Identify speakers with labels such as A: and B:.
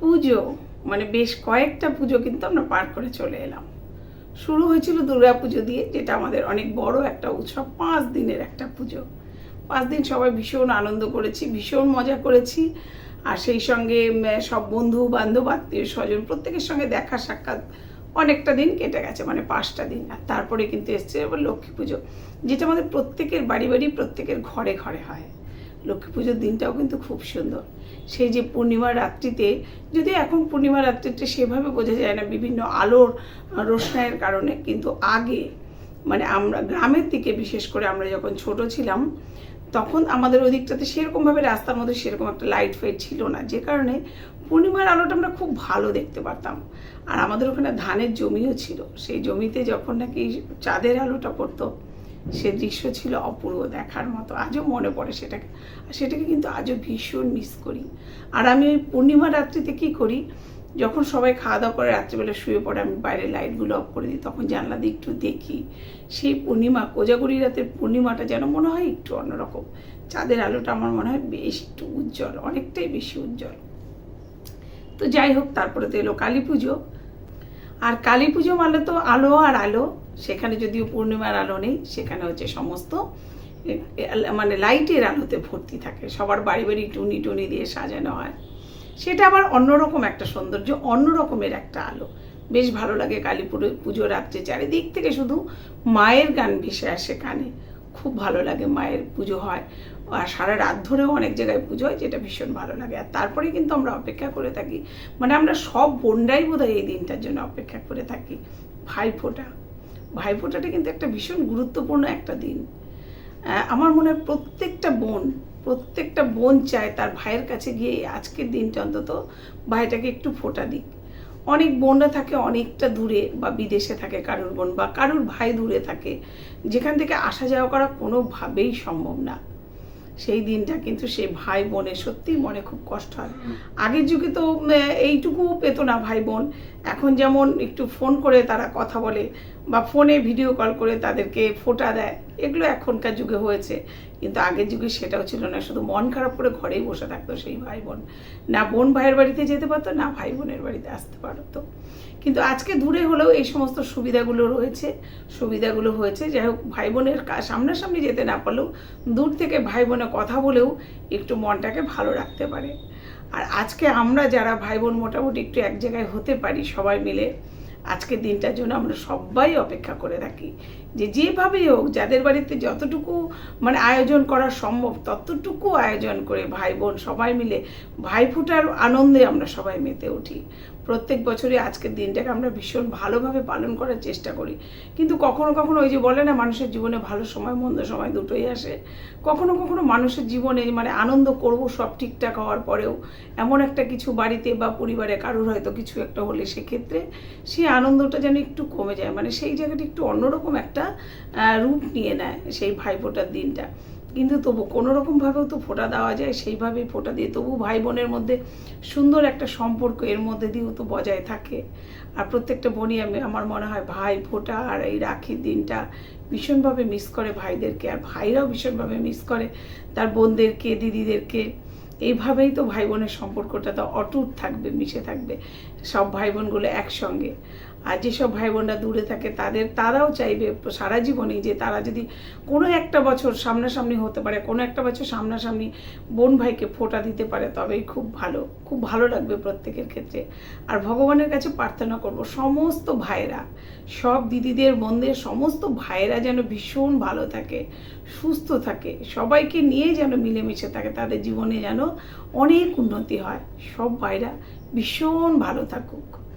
A: পুজো মানে বেশ কয়েকটা পুজো কিন্তু আমরা পার করে চলে এলাম। শুরু হয়েছিল দুর্গা পুজো দিয়ে, যেটা আমাদের অনেক বড় একটা উৎসব, পাঁচ দিনের একটা পুজো। পাঁচ দিন সবাই ভীষণ আনন্দ করেছি, ভীষণ মজা করেছি। আর সেই সঙ্গে সব বন্ধু, বান্ধব, আত্মীয় স্বজন প্রত্যেকের সঙ্গে দেখা সাক্ষাৎ অনেকটা দিন কেটে গেছে মানে পাঁচটা দিন। আর তারপরে কিন্তু এসছে এবার লক্ষ্মী পুজো, যেটা আমাদের প্রত্যেকের বাড়ি বাড়ি প্রত্যেকের ঘরে ঘরে হয়। লক্ষ্মী পুজোর দিনটাও কিন্তু খুব সুন্দর। সেই যে পূর্ণিমা রাত্রিতে যদি এখন পূর্ণিমা রাত্রিতে সেভাবে বোঝা যায় না বিভিন্ন আলোর আহ, রোশনাইয়ের কারণে কিন্তু আগে মানে আমরা গ্রামের দিকে বিশেষ করে আমরা যখন ছোট ছিলাম তখন আমাদের ওই দিকটাতে সেরকমভাবে রাস্তার মধ্যে সেরকম একটা লাইট ফাইট ছিল না। যে কারণে পূর্ণিমার আলোটা আমরা খুব ভালো দেখতে পারতাম। আর আমাদের ওখানে ধানের জমিও ছিল। সেই জমিতে যখন নাকি চাঁদের আলোটা পড়তো সে দৃশ্য ছিল অপূর্ব দেখার মতো। আজও মনে পড়ে সেটাকে। আর সেটাকে কিন্তু আজও ভীষণ মিস করি। আর আমি ওই পূর্ণিমা রাত্রিতে কী করি? যখন সবাই খাওয়া দাওয়া করে রাত্রিবেলা শুয়ে পড়ে, আমি বাইরে লাইটগুলো অফ করে দিই, তখন জানলা দিয়ে একটু দেখি। সেই পূর্ণিমা, কোজাগরি রাতের পূর্ণিমাটা যেন মনে হয় একটু অন্যরকম। চাঁদের আলোটা আমার মনে হয় বেশ একটু উজ্জ্বল, অনেকটাই বেশি উজ্জ্বল। তো যাই হোক, তারপরে তো এলো কালী পুজো। আর কালী পুজো মানে তো আলো আর আলো, সেখানে যদিও পূর্ণিমার আলো নেই, সেখানে হচ্ছে সমস্ত মানে লাইটের আলোতে ভর্তি থাকে, সবার বাড়ি বাড়ি টুনি টুনি দিয়ে সাজানো হয়। সেটা আবার অন্যরকম একটা সৌন্দর্য, অন্যরকমের একটা আলো। বেশ ভালো লাগে কালী পুজো রাত্রে, চারিদিক থেকে শুধু মায়ের গান ভেসে আসে কানে। খুব ভালো লাগে মায়ের পুজো হয়। আর সারা রাত ধরেও অনেক জায়গায় পুজো হয় যেটা ভীষণ ভালো লাগে। আর তারপরে কিন্তু আমরা অপেক্ষা করে থাকি। মানে আমরা সব বোনরাই বোধহয় এই দিনটার জন্য অপেক্ষা করে থাকি। ভাইফোঁটা। ভাইফোঁটাটা কিন্তু একটা ভীষণ গুরুত্বপূর্ণ একটা দিন। আমার মনে হয় প্রত্যেকটা বোন প্রত্যেকটা বোন চায় তার ভাইয়ের কাছে গিয়ে আজকের দিনটা অন্তত ভাইটাকে একটু ফোঁটা দিক। অনেক বোনরা থাকে অনেকটা দূরে বা বিদেশে থাকে কারুর বোন বা কারুর ভাই দূরে থাকে। যেখান থেকে আসা যাওয়া করা কোনোভাবেই সম্ভব না। সেই দিনটা কিন্তু সে ভাই বোনের সত্যি মনে খুব কষ্ট হয়। আগের যুগে তো এইটুকু পেত না ভাই বোন। এখন যেমন একটু ফোন করে তারা কথা বলে বা ফোনে ভিডিও কল করে তাদেরকে ফোটা দেয়, এগুলো এখনকার যুগে হয়েছে। কিন্তু আগের যুগে সেটাও ছিল না। শুধু মন খারাপ করে ঘরেই বসে থাকতো সেই ভাই বোন। না বোন ভাইয়ের বাড়িতে যেতে পারতো, না ভাই বোনের বাড়িতে আসতে পারতো। কিন্তু আজকে দূরে হলেও এই সমস্ত সুবিধাগুলো রয়েছে। সুবিধাগুলো হয়েছে, যাই হোক, ভাই বোনের সামনাসামনি যেতে না পারলেও দূর থেকে ভাই বোনে কথা বলেও একটু মনটাকে ভালো রাখতে পারে। আর আজকে আমরা যারা ভাই বোন মোটামুটি একটু এক জায়গায় হতে পারি সবাই মিলে, আজকের দিনটার জন্য আমরা সবাই অপেক্ষা করে থাকি। যে যেভাবেই হোক, যাদের বাড়িতে যতটুকু মানে আয়োজন করা সম্ভব, ততটুকু আয়োজন করে ভাই বোন সবাই মিলে ভাইফোঁটার আনন্দে আমরা সবাই মেতে উঠি। প্রত্যেক বছরই আজকের দিনটাকে আমরা ভীষণ ভালোভাবে পালন করার চেষ্টা করি। কিন্তু কখনো কখনো ওই যে বলে না, মানুষের জীবনে ভালো সময়, মন্দ সময় দুটোই আসে। কখনো কখনো মানুষের জীবনে মানে আনন্দ করব সব ঠিকঠাক হওয়ার পরেও, এমন একটা কিছু বাড়িতে বা পরিবারে কারোর হয়তো কিছু একটা হলে সেক্ষেত্রে সেই আনন্দটা যেন একটু কমে যায়। মানে সেই জায়গাটা একটু অন্যরকম একটা আহ, রূপ নিয়ে নেয় সেই ভাইফোঁটার দিনটা। কিন্তু তবু কোনোরকমভাবেও তো ফোঁটা দেওয়া যায় সেইভাবেই ফোঁটা দিয়ে তবু ভাই বোনের মধ্যে সুন্দর একটা সম্পর্ক এর মধ্যে দিয়েও তো বজায় থাকে। আর প্রত্যেকটা বোনই আমি আমার মনে হয় ভাই ফোঁটা আর এই রাখির দিনটা ভীষণভাবে মিস করে ভাইদেরকে, আর ভাইরাও ভীষণভাবে মিস করে তার বোনদেরকে, দিদিদেরকে। এইভাবেই তো ভাই বোনের সম্পর্কটা তো অটুট থাকবে, মিশে থাকবে। সব ভাই বোনগুলো একসঙ্গে। আর যেসব ভাই বোনরা দূরে থাকে, তাদের, তারাও চাইবে সারা জীবনেই যে তারা যদি কোনো একটা বছর সামনাসামনি হতে পারে, কোনো একটা বছর সামনাসামনি বোন ভাইকে ফোঁটা দিতে পারে, তবেই খুব ভালো খুব ভালো লাগবে প্রত্যেকের ক্ষেত্রে। আর ভগবানের কাছে প্রার্থনা করব, সমস্ত ভাইয়েরা, সব দিদিদের, বোনদের, সমস্ত ভাইয়েরা যেন ভীষণ ভালো থাকে, সুস্থ থাকে। সবাইকে নিয়ে যেন মিলেমিশে থাকে, তাদের জীবনে যেন অনেক উন্নতি হয়। সব ভাইরা ভীষণ ভালো থাকুক।